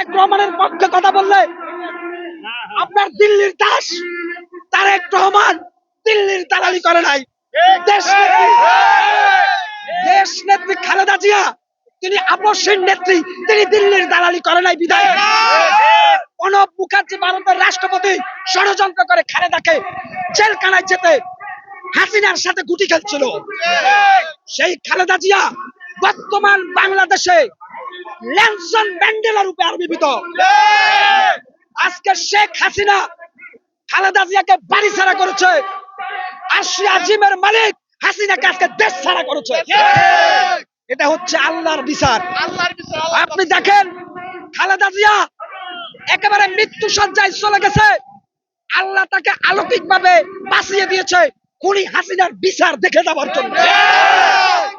তারেক রহমানের পক্ষে কথা বললে আপনার দিল্লির দাস তারেক রহমান দিল্লির দালালি করে নাই। দেশ দেশ নেত্রী খালেদা জিয়া, তিনি আপসীর নেত্রী, তিনি দিল্লির দালালি করে নাই বিদায় প্রণব মুখার্জি ভারতের রাষ্ট্রপতি ষড়যন্ত্র করে খালেদাকে জেলখানায় যেতে হাসিনার সাথে গুটি খেলছিল। সেই খালেদা জিয়া বর্তমান বাংলাদেশে ল্যানসন ম্যান্ডেলার রূপে আবির্ভূত। আজকে শেখ হাসিনা খালেদা জিয়াকে বাড়ি ছাড়া করেছে। আশি আজিমের মালিক হাসিনাকে আজকে দেশ ছাড়া করেছে। এটা হচ্ছে আল্লাহর বিচার। আপনি দেখেন খালেদা জিয়া একেবারে মৃত্যু সজ্জায় চলে গেছে। আল্লাহ তাকে আলৌকিক ভাবে বাঁচিয়ে দিয়েছে। খুনি হাসিনার বিচার দেখে যাওয়ার জন্য।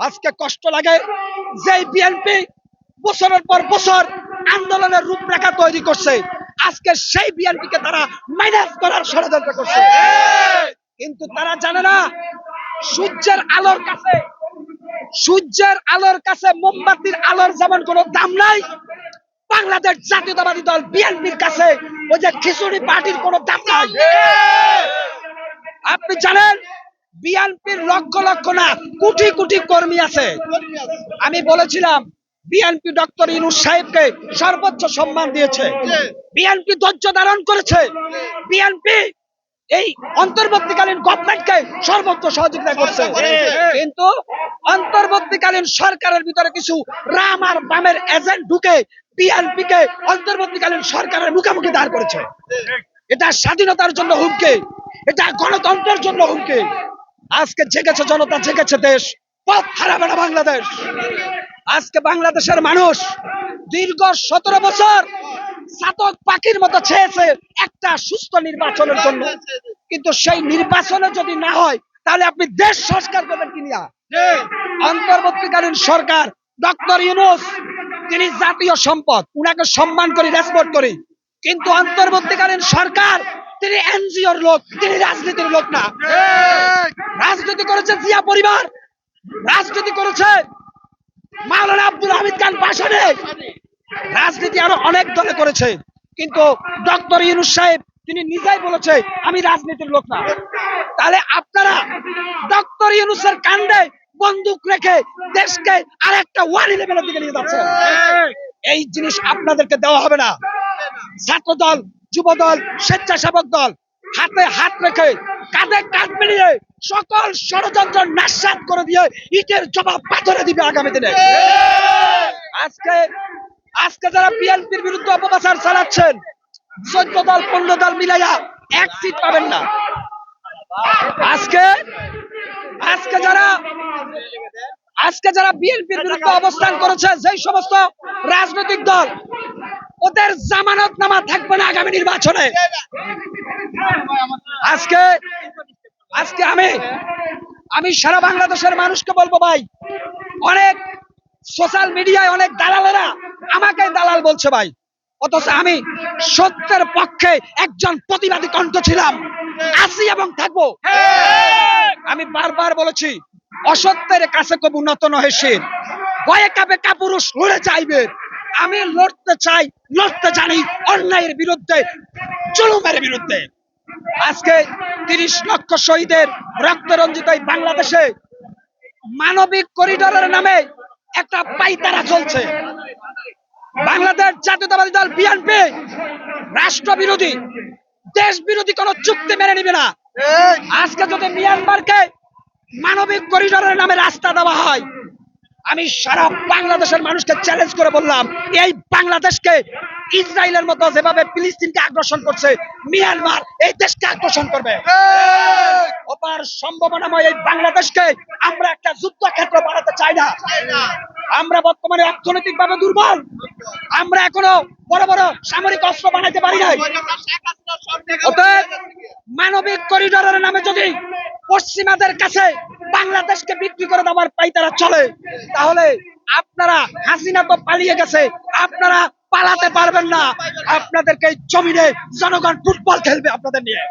আজকে কষ্ট লাগে। যে বিএনপি বছরের পর বছর আন্দোলনের রূপরেখা তৈরি করছে। আজকে সেই বিএনপি কে তারা মাইনাস করার ষড়যন্ত্র করছে। কিন্তু তারা জানে না, সূর্যের আলোর কাছে, সূর্যের আলোর কাছে মোমবাতির আলোর যেমন কোনো দাম নাই, বাংলাদেশ জাতীয়তাবাদী দল বিএনপির কাছে ওই যে খিচুড়ি পার্টির কোনো দাম নাই। আপনি জানেন, বিএনপির লক্ষ লক্ষ না, কোটি কোটি কর্মী আছে। আমি বলেছিলাম বিএনপি ডক্টর ইনুস সাহেবকে সর্বোচ্চ সম্মান দিয়েছে। বিএনপি ধৈর্য ধারণ করেছে। বিএনপি এই অন্তর্বর্তীকালীন গভর্নমেন্টকে সর্বোচ্চ সহযোগিতা করছে। কিন্তু অন্তর্বর্তীকালীন সরকারের ভিতরে কিছু রাম আর বামের এজেন্ট ঢুকে বিএনপি কে অন্তর্বর্তীকালীন সরকারের মুখোমুখি দাঁড় করেছে। এটা স্বাধীনতার জন্য হুমকি। এটা গণতন্ত্রের জন্য হুমকি। আজকে জেগেছে জনতা, জেগেছে দেশ। পথ হারাবে না বাংলাদেশ। আজকে বাংলাদেশের মানুষ দীর্ঘ সতেরো বছর সাতক পাখির মতো ছেয়েছে একটা সুস্থ নির্বাচনের জন্য। কিন্তু সেই নির্বাচনে যদি না হয় তাহলে আপনি দেশ সংস্কার করবেন কিনা অন্তর্বর্তীকালীন সরকার ডক্টর ইউনুস তিনি জাতীয় সম্পদ উনাকে সম্মান করি রেসপেক্ট করি। কিন্তু অন্তর্বর্তীকালীন সরকার তিনি এনজিওর লোক তিনি রাজনীতির লোক না। রাজনীতি করেছে জিয়া পরিবার রাজনীতি করেছে আব্দুল হামিদ খান পাশানে। রাজনীতি আরও অনেক দলে করেছে। কিন্তু ডক্টর ইউনুস সাহেব, তিনি নিজেই বলেছে, আমি রাজনীতির লোক না। তাহলে আপনারা ডক্টর ইউনুসের কাণ্ডে বন্দুক রেখে দেশকে আরেকটা ওয়ান ইলেভেনের দিকে নিয়ে যাচ্ছে এই জিনিস আপনাদেরকে দেওয়া হবে না। ছাত্র দল যুব দল স্বেচ্ছাসেবক দল, হাতে হাত রেখে কাঁধে কাঁধ মিলিয়ে সকল ষড়যন্ত্র নাশাত করে দিয়ে ইটের জবাব পাথরে দিবে আগামী দিনে। আজকে আজকে যারা বিএনপির বিরুদ্ধে অপপ্রচার চালাচ্ছেন চোদ্দ দল পনেরো দল মিলাইয়া এক সিট পাবেন না। আজকে আজকে যারা আজকে যারা বিএনপির বিরুদ্ধে অবস্থান করেছে, যেই সমস্ত রাজনৈতিক দল, ওদের জামানত নামা থাকবে না আগামী নির্বাচনে। আজকে আজকে আমি আমি সারা বাংলাদেশের মানুষকে বলব ভাই, অনেক সোশ্যাল মিডিয়ায় অনেক দালালেরা আমাকে দালাল বলছে ভাই। অথচ আমি সত্যের পক্ষে একজন প্রতিবাদী কণ্ঠ ছিলাম। আছি এবং থাকব। আমি বারবার বলেছি, অসত্যের কাছে কবু নত নহে শির ভয়ে কাপে কাপুরুষ, লড়ে চাইবে। আমি লড়তে চাই, লড়তে জানি অন্যায়ের বিরুদ্ধে, জুলুমের বিরুদ্ধে। আজকে তিরিশ লক্ষ শহীদের রক্ত রঞ্জিত এই বাংলাদেশে মানবিক করিডোরের নামে একটা পাইতারা চলছে। বাংলাদেশ জাতীয়তাবাদী দল বিএনপি রাষ্ট্র বিরোধী দেশ বিরোধী কোন চুক্তি মেনে নিবে না। আজকে যদি মিয়ানমারকে মানবিক করিডোরের নামে রাস্তা দেওয়া হয়, আমি সারা বাংলাদেশের মানুষকে চ্যালেঞ্জ করে বললাম, এই বাংলাদেশকে ইসরায়েলের মতো যেভাবে ফিলিস্তিনকে আগ্রাসন করছে মিয়ানমার এই দেশকে আগ্রাসন করবে। অপার সম্ভাবনাময় এই বাংলাদেশকে আমরা একটা যুদ্ধক্ষেত্র বানাতে চাই না। আমরা বর্তমানে অর্থনৈতিক ভাবে দুর্বল। আমরা এখনও বড় বড় সামরিক অস্ত্র বানাইতে পারি নাই। অতএব মানবিক করিডোরের নামে যদি পশ্চিমাদের কাছে বাংলাদেশকে বিক্রি করে দেওয়ার পাইতারা চলে তাহলে আপনারা হাসিনা তো পালিয়ে গেছে। আপনারা পালাতে পারবেন না। আপনাদেরকে এই জমিনে জনগণ ফুটবল খেলবে আপনাদের নিয়ে।